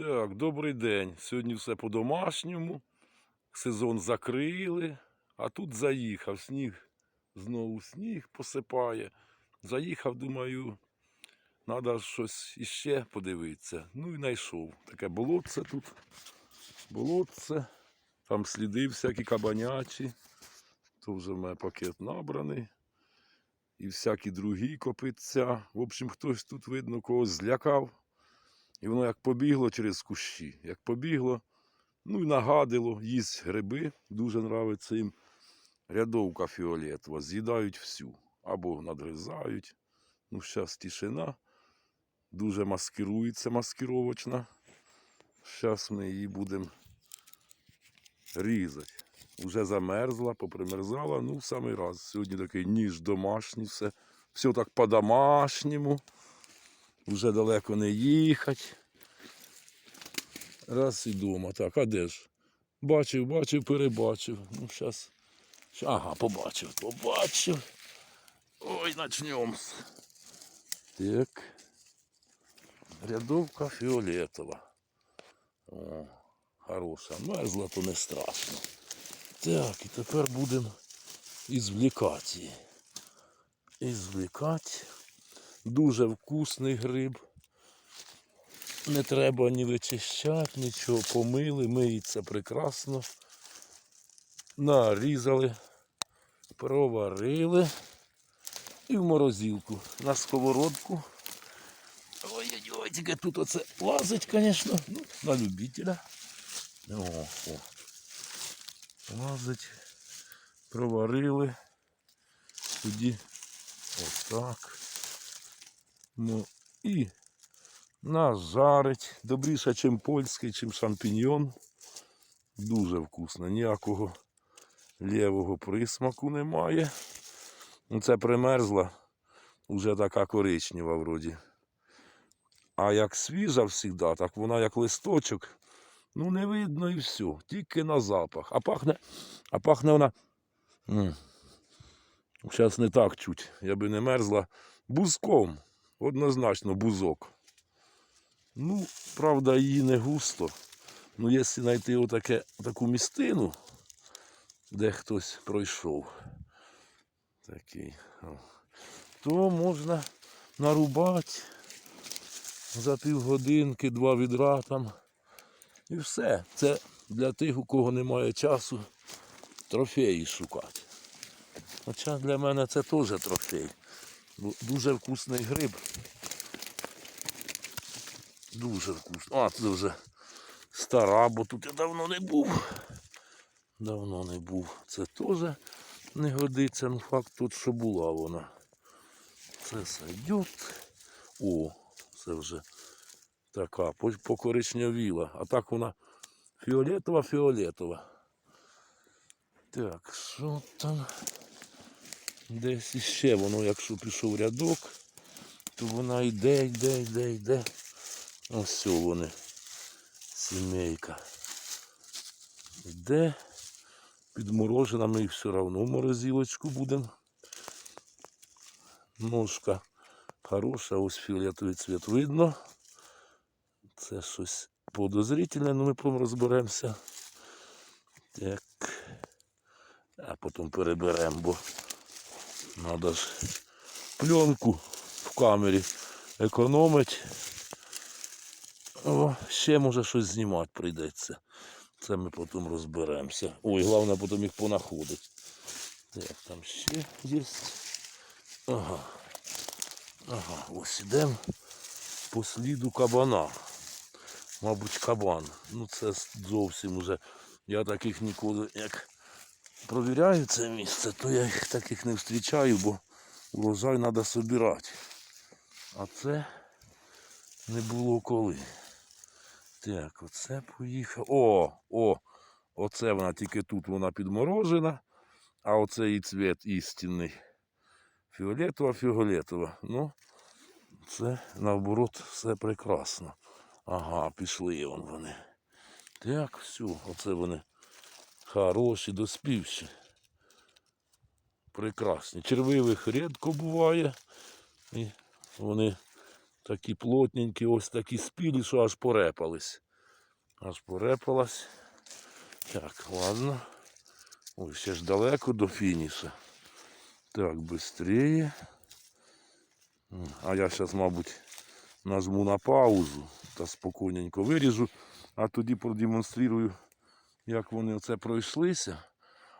Так, добрий день. Сьогодні все по-домашньому. Сезон закрили, а тут заїхав. Сніг, знову сніг посипає. Заїхав, думаю, треба щось іще подивитися. Ну і знайшов. Таке болотце тут. Болотце. Там сліди всякі кабанячі. То вже в мене пакет набраний. І всякі другі копиться. В общем, хтось тут, видно, когось злякав. І воно як побігло через кущі, як побігло, ну і нагадило, їсть гриби, дуже нравиться їм. Рядовка фіолетова, з'їдають всю або надгризають. Ну, зараз тишина, дуже маскирується маскировочна. Зараз ми її будемо різати. Уже замерзла, попримерзала, ну в самий раз. Сьогодні такий ніж домашній, все, все так по-домашньому. Вже далеко не їхати. Раз і дома. Так, а де ж? Бачив, бачив, перебачив. Ну, зараз. Ага, побачив, побачив. Ой, начнем. Так. Рядовка фіолетова. О, хороша. Мерзла, то не страшно. Так, і тепер будемо ізвлікати. Ізвлікати. Дуже вкусний гриб. Не треба ні вичищати, нічого помили, миється прекрасно. Нарізали, проварили і в морозилку на сковородку. Ой-ой-ой, тільки тут оце лазить, звісно, ну, на любителя. О, о. Лазить, проварили. Тоді отак. Ну і нажарить. Добріше, чим польський, чим шампіньйон. Дуже вкусно. Ніякого лівого присмаку немає. Ну, Це примерзла, вже така коричнева вроді. А як свіжа завжди, так вона як листочок. Ну, не видно і все. Тільки на запах. А пахне, а пахне вона. Зараз не так чуть. Я би не мерзла бузком. Однозначно бузок. Ну, правда, її не густо. Ну, якщо знайти отаке, таку містину, де хтось пройшов, такий, то можна нарубати за півгодинки, два відра там. І все. Це для тих, у кого немає часу, трофеї шукати. Хоча для мене це теж трофей. Дуже вкусний гриб. Дуже вкусно. А, це вже стара, бо тут я давно не був. Давно не був. Це теж не годиться. Ну факт тут, що була вона. Це сойдет. О, це вже така по- покоричневіла. А так вона фіолетова-фіолетова. Так, що там? Десь іще воно, якщо пішов рядок, то вона йде, йде, йде, йде. Ось вони. Сімейка. Йде. Підморожена, ми все одно в морозилочку будемо. Ножка хороша, ось фіолетовий цвіт видно. Це щось подозрительне, але ми потім розберемося. Так. А потім переберемо, бо треба ж пленку в камері економити. О, ще може щось знімати прийдеться. Це ми потім розберемося. Ой, головне потім їх понаходити. Так, там ще є. Ага. Ага, ось ідемо по сліду кабана. Мабуть, кабан. Ну це зовсім уже. Я таких ніколи як провіряю це місце, то я їх таких не зустрічаю, бо урожай треба собирати. А це не було коли. Так, оце поїхав. О, о! Оце вона тільки тут вона підморожена, а оце і цвіт істинний. Фіолетова, фіолетова. Ну, це наоборот все прекрасно. Ага, пішли вон вони. Так, все, оце вони хороші, доспівші. Прекрасні. Червивих рідко буває. І вони такі плотненькі, ось такі спілі, що аж порепались. Аж порепалась. Так, ладно. Ой, ще ж далеко до фініша. Так. М, А я зараз, мабуть, нажму на паузу та спокійненько виріжу, а тоді продемонструю, як вони оце пройшлися.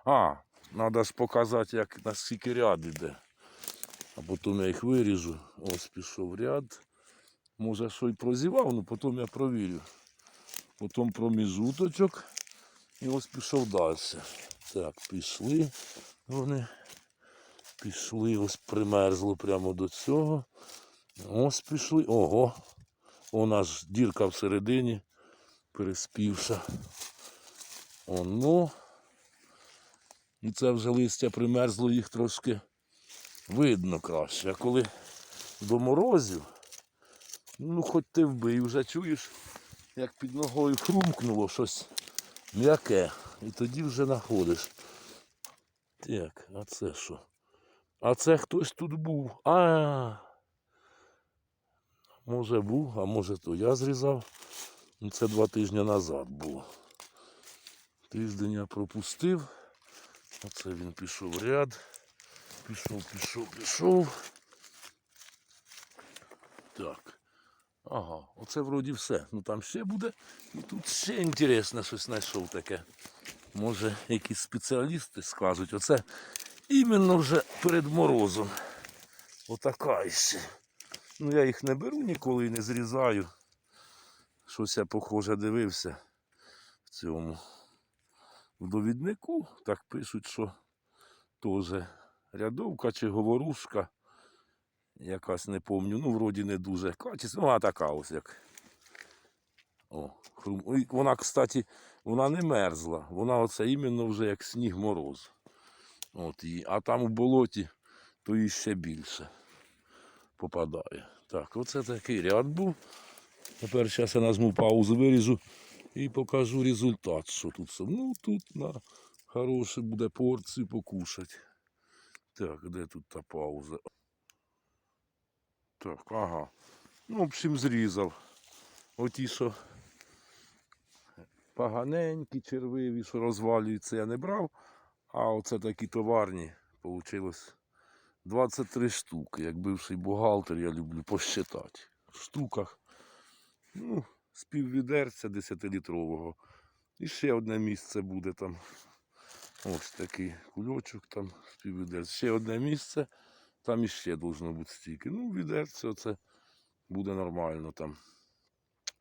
А, треба ж показати, як наскільки ряд іде. А потім я їх виріжу. Ось пішов ряд. Може, що й прозівав, але потім я провірю. Потім проміжуточок. І ось пішов далі. Так, пішли вони. Пішли, ось примерзло прямо до цього. Ось пішли. Ого. Вона ж дірка всередині, переспівша. Оно. І це вже листя примерзло, їх трошки видно краще. А коли до морозів, ну хоч ти вбий, вже чуєш, як під ногою хрумкнуло щось м'яке. І тоді вже знаходиш. Так, а це що? А це хтось тут був. А. Може був, а може то я зрізав. Ну, Це два тижні назад було. Тиждень я пропустив. Оце він пішов ряд. Пішов, пішов, пішов. Так. Ага, оце вроді все. Ну там ще буде. І тут ще інтересне щось знайшов таке. Може, якісь спеціалісти скажуть, оце іменно вже перед морозом. Отака іще. Ну я їх не беру ніколи і не зрізаю. Щось я похоже дивився в цьому. В довіднику так пишуть, що теж рядовка чи говорушка. Якась не помню, ну вроді не дуже качественна, ну а така ось як. О, хрум. Вона, кстати, вона не мерзла. Вона оце іменно вже як сніг мороз. От її. А там у болоті то і ще більше попадає. Так, оце такий ряд був. Тепер зараз я нажму паузу, виріжу і покажу результат, що тут. все. Ну тут на хороше буде порцію покушати. Так, де тут та пауза? Так, ага. Ну, в общем, зрізав. Оті, що поганенькі, червиві, що розвалюються, я не брав. А оце такі товарні вийшло 23 штуки. Як бивший бухгалтер, я люблю посчитати. В штуках. Ну, з піввідерця 10-літрового. І ще одне місце буде там. Ось такий кульочок там з піввідерця. Ще одне місце. Там іще должно бути стільки. Ну, відерце оце буде нормально там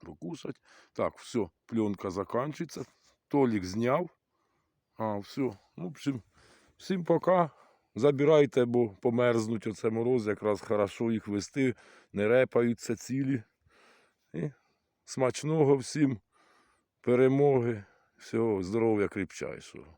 покушать. Так, все, пленка закінчується. Толік зняв. А, все. Ну, общем, всім пока. Забирайте, бо померзнуть оце мороз, якраз хорошо їх вести, не репаються цілі. І смачного всім, перемоги, всього, здоров'я кріпчайшого.